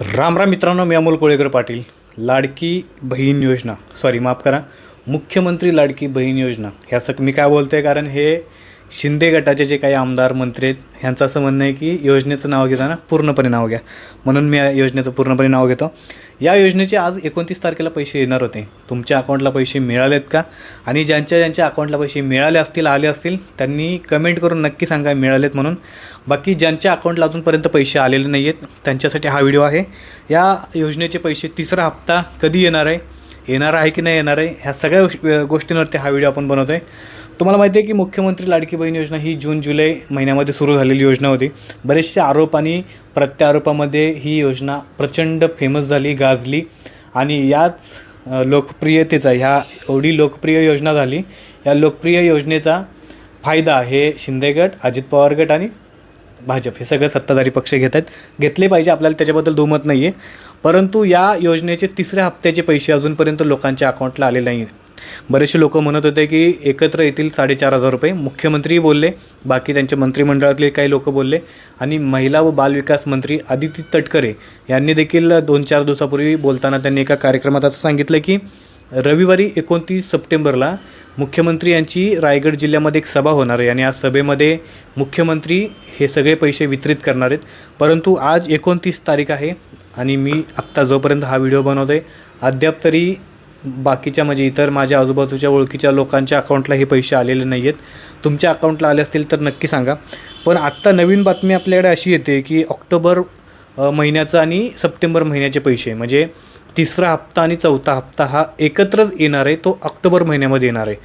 राम राम मित्रांनो मी अमोल कोळेकर पाटील. लाडकी बहीण योजना. सॉरी माफ करा. मुख्यमंत्री लाडकी बहीण योजना. ह्या सग मी काय बोलतो आहे कारण हे शिंदे गटाचे जे काही आमदार मंत्री आहेत ह्यांचं असं म्हणणं आहे की योजनेचं नाव घेताना पूर्णपणे नाव घ्या. म्हणून मी या योजनेचं पूर्णपणे नाव घेतो. या योजनेचे आज एकोणतीस तारखेला पैसे येणार होते. तुमच्या अकाउंटला पैसे मिळालेत का? आणि ज्यांच्या ज्यांच्या अकाउंटला पैसे मिळाले असतील आले असतील त्यांनी कमेंट करून नक्की सांगा मिळालेत म्हणून. बाकी ज्यांच्या अकाउंटला अजूनपर्यंत पैसे आलेले नाही आहेत त्यांच्यासाठी हा व्हिडिओ आहे. या योजनेचे पैसे तिसरा हप्ता कधी येणार आहे? येणार आहे की नाही येणार आहे? ह्या सगळ्या गोष्- गोष्टींवरती हा व्हिडिओ आपण बनवतो आहे तुम्हाला माहिती आहे की मुख्यमंत्री लाडकी बहीण योजना ही जून जुलै महिन्यामध्ये सुरू झालेली योजना होती. बरेचसे आरोप आणि प्रत्यारोपामध्ये ही योजना प्रचंड फेमस झाली गाजली आणि याच लोकप्रियतेचा ह्या एवढी लोकप्रिय योजना झाली. या लोकप्रिय योजनेचा फायदा हे शिंदे गट अजित पवार गट आणि भाजप हे सगळे सत्ताधारी पक्ष घेत आहेत. घेतले पाहिजे आपल्याला त्याच्याबद्दल दुमत नाही आहे परंतु या योजनेचे तिसऱ्या हप्त्याचे पैसे अजूनपर्यंत लोकांच्या अकाउंटला आले नाही बरेचसे लोक म्हणत होते की एकत्र येतील साडेचार हजार रुपये. मुख्यमंत्री बोलले बाकी त्यांच्या मंत्रिमंडळातले काही लोक बोलले. आणि महिला व बालविकास मंत्री आदिती तटकरे यांनी देखील दोन चार दिवसापूर्वी बोलताना त्यांनी एका कार्यक्रमात असं सांगितलं की रविवारी एकोणतीस सप्टेंबरला मुख्यमंत्री यांची रायगड जिल्ह्यामध्ये एक सभा होणार आहे. आणि या सभेमध्ये मुख्यमंत्री हे सगळे पैसे वितरित करणार आहेत. परंतु आज एकोणतीस तारीख आहे आणि मी आत्ता जोपर्यंत हा व्हिडिओ बनवतो आहे अद्याप तरी बाकीच्या म्हणजे इतर माझ्या आजूबाजूच्या ओळखीच्या लोकांच्या अकाउंटला हे पैसे आलेले नाही आहेत तुमच्या अकाउंटला आले असतील तर नक्की सांगा. पण आत्ता नवीन बातमी आपल्याकडे अशी येते की ऑक्टोबर महिन्याचा महिन्याचं आणि सप्टेंबर महिन्याचे पैसे. म्हणजे तिसरा हप्ता आणि चौथा हप्ता हा एकत्रच येणार आहे तो ऑक्टोबर महिन्यामध्ये येणार आहे.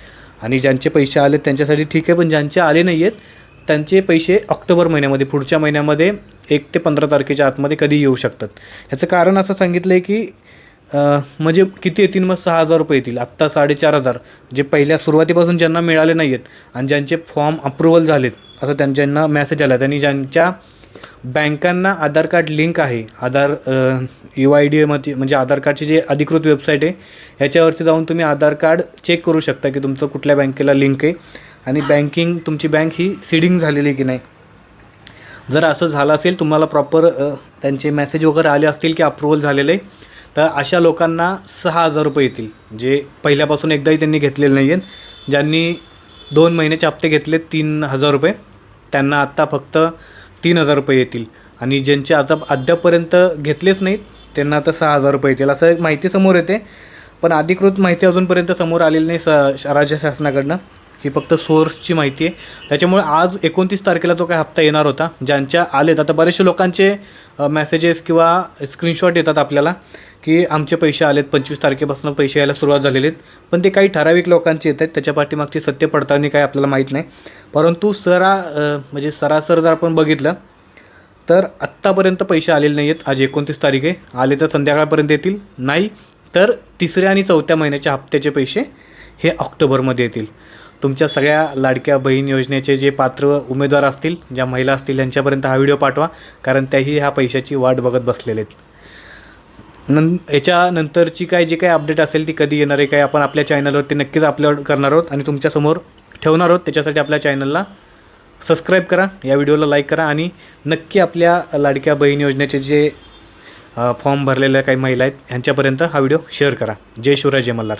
आणि ज्यांचे पैसे आले त्यांच्यासाठी ठीक आहे पण ज्यांचे आले नाही आहेत त्यांचे पैसे ऑक्टोबर महिन्यामध्ये पुढच्या महिन्यामध्ये एक ते पंधरा तारखेच्या आतमध्ये कधी येऊ शकतात. ह्याचं कारण असं सांगितलं आहे की म्हणजे किती येतील? मग सहा हजार रुपये येतील. आत्ता साडेचार हजार. जे पहिल्या सुरुवातीपासून ज्यांना मिळाले नाही आहेत आणि ज्यांचे फॉर्म अप्रुव्हल झालेत असं त्यांच्यांना मॅसेज मेसेज आला. त्यांनी ज्यांच्या बँकांना आधार कार्ड लिंक आहे आधार यू आय डी एमध्ये म्हणजे आधार कार्डची जे अधिकृत वेबसाईट आहे ह्याच्यावरती जाऊन तुम्ही आधार कार्ड चेक करू शकता की तुमचं कुठल्या बँकेला लिंक आहे. आणि बँकिंग तुमची बँक ही सीडिंग झालेली आहे की नाही. जर असं झालं असेल तुम्हाला प्रॉपर त्यांचे मेसेज वगैरे आले असतील की अप्रुव्हल झालेलं आहे तर अशा लोकांना सहा हजार रुपये येतील जे पहिल्यापासून एकदाही त्यांनी घेतलेले नाही आहेत ज्यांनी दोन महिन्याचे हप्ते घेतले तीन हजार रुपये. त्यांना आत्ता फक्त तीन हजार रुपये येतील. आणि ज्यांचे आता अद्यापपर्यंत घेतलेच नाहीत त्यांना आता सहा हजार रुपये येतील. असं माहिती समोर येते. पण अधिकृत माहिती अजूनपर्यंत समोर आलेली नाही स राज्य शासनाकडनं. ही फक्त सोर्सची माहिती आहे. त्याच्यामुळे आज एकोणतीस तारखेला तो काय हप्ता येणार होता. ज्यांच्या आलेत आता बरेचसे लोकांचे मेसेजेस किंवा स्क्रीनशॉट येतात आपल्याला. की आमचे पैसे आलेत पंचवीस तारखेपासून पैसे यायला सुरुवात झालेले आहेत. पण ते काही ठराविक लोकांचे येत आहेत त्याच्या पाठीमागची सत्य पडताळणी काय आपल्याला माहीत नाही. परंतु सरा म्हणजे सरासर जर आपण बघितलं तर आत्तापर्यंत पैसे आलेले नाही आहेत आज एकोणतीस तारीख आहे. आले तर संध्याकाळपर्यंत येतील. नाही तर तिसऱ्या आणि चौथ्या महिन्याच्या हप्त्याचे पैसे हे ऑक्टोबरमध्ये येतील. तुमच्या सगळ्या लाडक्या बहीण योजनेचे जे पात्र उमेदवार असतील ज्या महिला असतील यांच्यापर्यंत हा व्हिडिओ पाठवा. कारण त्याही ह्या पैशाची वाट बघत बसलेले आहेत. नं याच्यानंतरची काय जे काय अपडेट असेल ती कधी येणार आहे काय आपण आपल्या चॅनलवरती नक्कीच अपलोड करणार आहोत आणि तुमच्यासमोर ठेवणार आहोत त्याच्यासाठी आपल्या चॅनलला सबस्क्राईब करा या व्हिडिओला लाईक करा आणि नक्की आपल्या लाडक्या बहीण योजनेचे जे फॉर्म भरलेल्या काही महिला आहेत ह्यांच्यापर्यंत हा व्हिडिओ शेअर करा. जय शिवराय जय मल्हार.